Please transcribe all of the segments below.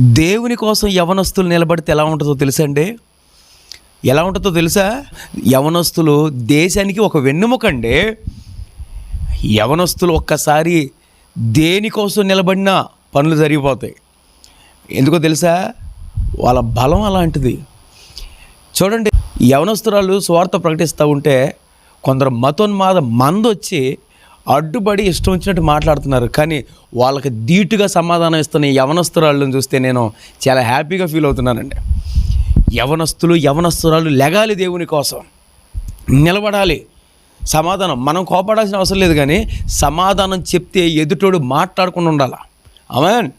దేవుని కోసం యవనస్తులు నిలబడితే ఎలా ఉంటుందో తెలుసా అండి? ఎలా ఉంటుందో తెలుసా? యవనస్తులు దేశానికి ఒక వెన్నెముకండి యవనస్తులు ఒక్కసారి దేనికోసం నిలబడినా పనులు జరిగిపోతాయి. ఎందుకో తెలుసా? వాళ్ళ బలం అలాంటిది. చూడండి యవనస్తురాలు స్వార్థ ప్రకటిస్తూ ఉంటే కొందరు మతోన్మాద మందొచ్చి అడ్డుపడి ఇష్టం వచ్చినట్టు మాట్లాడుతున్నారు. కానీ వాళ్ళకి ధీటుగా సమాధానం ఇస్తున్న యవనస్తురాళ్ళని చూస్తే నేను చాలా హ్యాపీగా ఫీల్ అవుతున్నానండి. యవనస్తులు యవనస్తురాలు లెగాలి దేవుని కోసం. నిలబడాలి. సమాధానం. మనం కోపడాల్సిన అవసరం లేదు కానీ సమాధానం చెప్తే ఎదుటోడు మాట్లాడకుండా ఉండాలి? అమెన్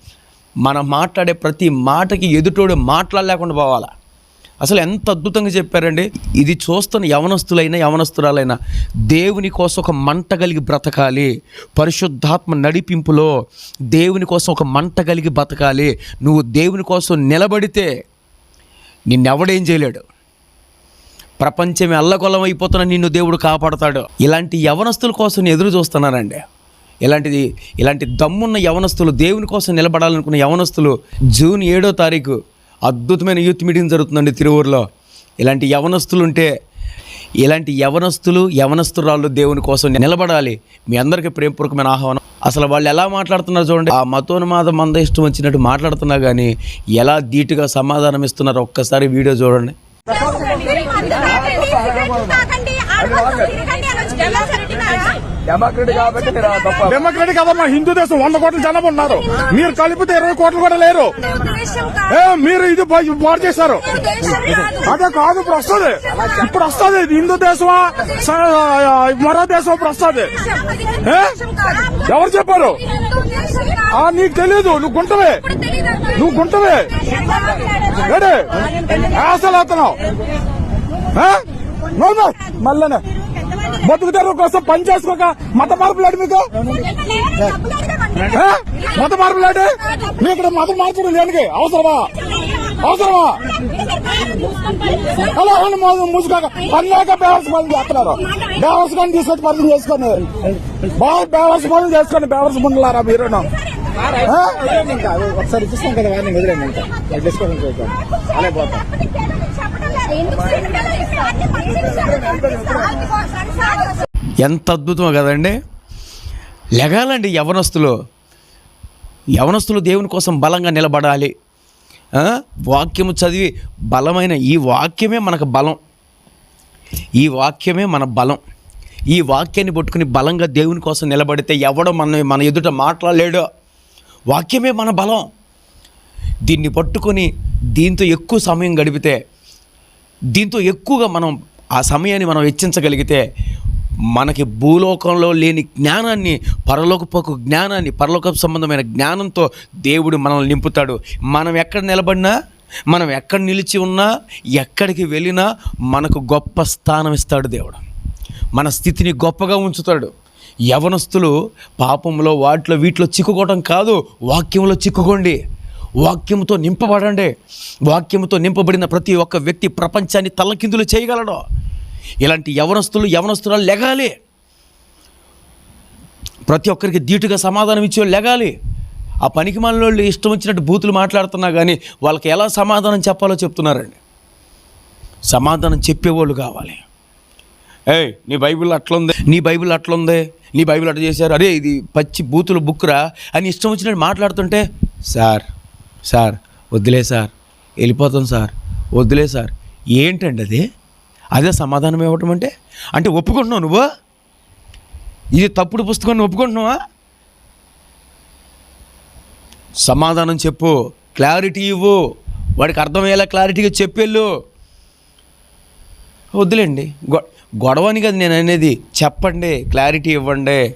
మనం మాట్లాడే ప్రతి మాటకి ఎదుటోడు మాట్లాడలేకుండా పోవాలా? అసలు ఎంత అద్భుతంగా చెప్పారండి? ఇది చూస్తున్న యవనస్తులైనా యవనస్తురాలైనా దేవుని కోసం ఒక మంట కలిగి బ్రతకాలి. పరిశుద్ధాత్మ నడిపింపులో దేవుని కోసం ఒక మంట కలిగి బ్రతకాలి. నువ్వు దేవుని కోసం నిలబడితే నిన్నెవడేం చేయలేడు. ప్రపంచం అల్లకొల్లం అయిపోతున్న నిన్ను దేవుడు కాపాడతాడు. ఇలాంటి యవనస్తుల కోసం నేను ఎదురు చూస్తున్నానండి. ఇలాంటిది ఇలాంటి దమ్మున్న యవనస్తులు దేవుని కోసం నిలబడాలనుకున్న యవనస్తులు జూన్ ఏడో తారీఖు అద్భుతమైన యూత్ మీటింగ్ జరుగుతుందండి తిరువూరులో. ఇలాంటి యవనస్తులు ఉంటే ఇలాంటి యవనస్తులు యవనస్తురాళ్ళు దేవుని కోసం నిలబడాలి. మీ అందరికీ ప్రేమపూర్వకమైన ఆహ్వానం. అసలు వాళ్ళు ఎలా మాట్లాడుతున్నారు చూడండి. ఆ మతోన్మాద మంద ఇష్టం వచ్చినట్టు మాట్లాడుతున్నా కానీ ఎలా ధీటుగా సమాధానం ఇస్తున్నారో ఒక్కసారి వీడియో చూడండి. డెమోక్రట్ కాబట్టి డెమోక్రటిక్ కదమ్మా హిందూ దేశం వంద కోట్ల జనం ఉన్నారు. మీరు కలిపితే ఇరవై కోట్లు కూడా లేరు. మీరు ఇది పాడు చేశారు. అదే కాదు ఇప్పుడు వస్తుంది. ఇప్పుడు వస్తుంది. ఇది హిందూ దేశమా? మరో దేశం ఇప్పుడు వస్తుంది. ఎవరు చెప్పారు? నీకు తెలియదు నువ్వు గుంటవే? నువ్వు గుంటవే. ఏడే? అసలు అతను మళ్ళీ బతుకు తెరువు కోసం పని చేసుకోక మత మార్పు లేడు మీకు? మత మార్పు లేడు మీ ఇక్కడ మతం మార్చడం దేనికి? అవసరమా? అవసరమా? అలా అని మూసుకోక. పని లేక బేవర్స్ పనులు చేస్తున్నారు. బేవర్స్ పని తీసుకొచ్చి పనులు చేసుకొని. బాగా బేవర్స్ పనులు చేసుకొని బేవర్స్ పనులారా మీరు? ఒకసారి చూస్తాం కదా వదిలేండి ఇంకా. డిస్కషన్ చేద్దాం. అలా పోతాం. ఎంత అద్భుతమో కదండి. లెగాలండి యవనస్తులు. యవనస్తులు దేవుని కోసం బలంగా నిలబడాలి. ఆ? వాక్యము చదివి బలమైన ఈ వాక్యమే మనకు బలం. ఈ వాక్యమే మన బలం. ఈ వాక్యాన్ని పట్టుకుని బలంగా దేవుని కోసం నిలబడితే ఎవడో మన మన ఎదుట మాట్లాడలేడు. వాక్యమే మన బలం. దీన్ని పట్టుకొని దీంతో ఎక్కువ సమయం గడిపితే దీంతో ఎక్కువగా మనం ఆ సమయాన్ని మనం వెచ్చించగలిగితే మనకి భూలోకంలో లేని జ్ఞానాన్ని పరలోకపు జ్ఞానాన్ని పరలోక సంబంధమైన జ్ఞానంతో దేవుడు మనల్ని నింపుతాడు. మనం ఎక్కడ నిలబడినా మనం ఎక్కడ నిలిచి ఉన్నా ఎక్కడికి వెళ్ళినా మనకు గొప్ప స్థానం ఇస్తాడు దేవుడు. మన స్థితిని గొప్పగా ఉంచుతాడు. యవనస్తులు పాపంలో వాటిలో వీటిలో చిక్కుకోవటం కాదు వాక్యంలో చిక్కుకోండి. వాక్యంతో నింపబడండి. వాక్యంతో నింపబడిన ప్రతి ఒక్క వ్యక్తి ప్రపంచాన్ని తల్లకిందులు చేయగలడు. ఇలాంటి యవనస్తులు యవనస్తురాలు లెగాలి. ప్రతి ఒక్కరికి ధీటుగా సమాధానం ఇచ్చే లెగాలి. ఆ పనికి వాళ్ళు ఇష్టం వచ్చినట్టు బూతులు మాట్లాడుతున్నా కానీ వాళ్ళకి ఎలా సమాధానం చెప్పాలో చెప్తున్నారండి. సమాధానం చెప్పేవాళ్ళు కావాలి. ఏయ్ నీ బైబిల్ అట్లుంది? నీ బైబిల్ అట్లుంది? నీ బైబిల్ అట్లా చేశారు? అరే ఇది పచ్చి బూతులు బుక్రా అని ఇష్టం వచ్చినట్టు మాట్లాడుతుంటే సార్ సార్ వద్దులే సార్. వెళ్ళిపోతాం సార్. వద్దులే సార్. ఏంటండి అది? అదే సమాధానం ఇవ్వటం అంటే? అంటే ఒప్పుకుంటున్నావు నువ్వు? ఇది తప్పుడు పుస్తకాన్ని ఒప్పుకుంటున్నావా? సమాధానం చెప్పు. క్లారిటీ ఇవ్వు. వాడికి అర్థమయ్యేలా క్లారిటీగా చెప్పెళ్ళు. వద్దులేండి. గొ గొడవని కదా నేను అనేది. చెప్పండి. క్లారిటీ ఇవ్వండి.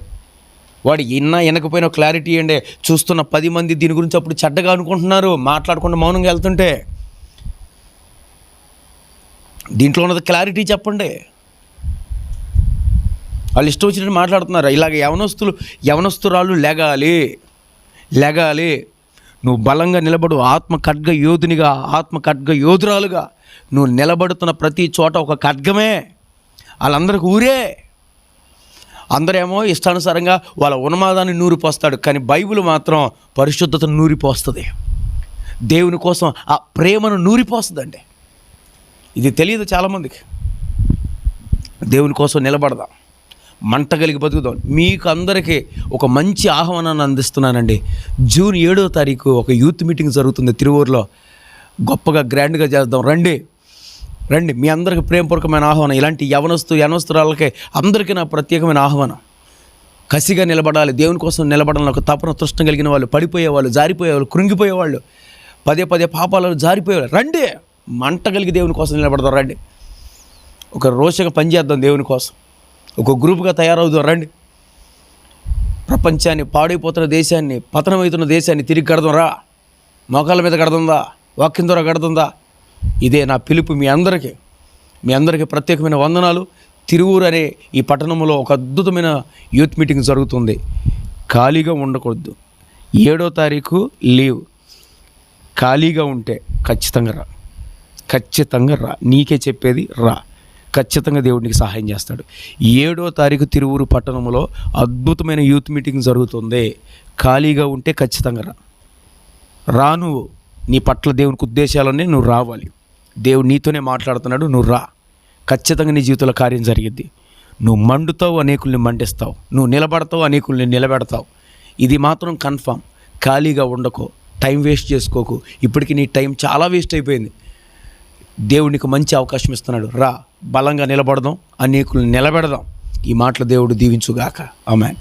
వాడు ఇన్నా వినకపోయినా క్లారిటీ అండి. చూస్తున్న పది మంది దీని గురించి అప్పుడు చెడ్డగా అనుకుంటున్నారు మాట్లాడకుండా మౌనంగా వెళ్తుంటే. దీంట్లో ఉన్నది క్లారిటీ చెప్పండి. వాళ్ళు ఇష్టం వచ్చినట్టు మాట్లాడుతున్నారు. ఇలాగ యవనస్తులు యవనస్తురాలు లెగాలి లెగాలి. నువ్వు బలంగా నిలబడు ఆత్మ ఖడ్గ యోధునిగా ఆత్మ ఖడ్గ యోధురాలుగా. నువ్వు నిలబడుతున్న ప్రతి చోట ఒక ఖడ్గమే. వాళ్ళందరికి ఊరే. అందరేమో ఇష్టానుసారంగా వాళ్ళ ఉన్మాదాన్ని నూరిపోస్తాడు కానీ బైబిల్ మాత్రం పరిశుద్ధతను నూరిపోస్తుంది. దేవుని కోసం ఆ ప్రేమను నూరిపోస్తుందండి. ఇది తెలియదు చాలామందికి. దేవుని కోసం నిలబడదాం. మంట కలిగి బతుకుదాం. మీకు అందరికీ ఒక మంచి ఆహ్వానాన్ని అందిస్తున్నానండి. జూన్ ఏడో తారీఖు ఒక యూత్ మీటింగ్ జరుగుతుంది తిరువూరులో. గొప్పగా గ్రాండ్గా చేద్దాం. రండి. రండి మీ అందరికి ప్రేమపూర్వకమైన ఆహ్వానం ఇలాంటి యవనస్తు యవనస్తురాలకే అందరికీ నా ప్రత్యేకమైన ఆహ్వానం. కసిగా నిలబడాలి దేవుని కోసం నిలబడాలని ఒక తపన తృష్ణ కలిగిన వాళ్ళు పడిపోయేవాళ్ళు జారిపోయేవాళ్ళు కృంగిపోయేవాళ్ళు. పదే పదే పాపాలలో జారిపోయేవాళ్ళు. రండి మంట కలిగి దేవుని కోసం నిలబడదాం రండి. ఒక రోషగా పనిచేద్దాం దేవుని కోసం. ఒక గ్రూప్గా తయారవుదాం రండి. ప్రపంచాన్ని పాడైపోతున్న దేశాన్ని పతనమవుతున్న దేశాన్ని తిరిగి కడదాం రా. మోకాళ్ళ మీద కడుతుందా వాక్యం ద్వారా ఇదే నా పిలుపు మీ అందరికీ. మీ అందరికీ ప్రత్యేకమైన వందనాలు. తిరువూరు అనే ఈ పట్టణంలో ఒక అద్భుతమైన యూత్ మీటింగ్ జరుగుతుంది. ఖాళీగా ఉండకూడదు. ఏడో తారీఖు లీవ్. ఖాళీగా ఉంటే ఖచ్చితంగా రా. ఖచ్చితంగా రా. నీకే చెప్పేది రా. ఖచ్చితంగా దేవుడికి సహాయం చేస్తాడు. ఏడో తారీఖు తిరువురు పట్టణంలో అద్భుతమైన యూత్ మీటింగ్ జరుగుతుంది. ఖాళీగా ఉంటే ఖచ్చితంగా రా. రా నువ్వు. నీ పట్ల దేవునికి ఉద్దేశాలన్నీ నువ్వు రావాలి. దేవుడు నీతోనే మాట్లాడుతున్నాడు నువ్వు రా. ఖచ్చితంగా నీ జీవితంలో కార్యం జరిగిద్ది. నువ్వు మండుతావు అనేకుల్ని మండిస్తావు. నువ్వు నిలబడతావు అనేకుల్ని నిలబెడతావు. ఇది మాత్రం కన్ఫామ్. ఖాళీగా ఉండకో టైం వేస్ట్ చేసుకోకు. ఇప్పటికి నీ టైం చాలా వేస్ట్ అయిపోయింది. దేవునికి మంచి అవకాశం ఇస్తున్నాడు. రా బలంగా నిలబడదాం అనేకుల్ని నిలబెడదాం. ఈ మాటలు దేవుడు దీవించుగాక. ఆమెన్.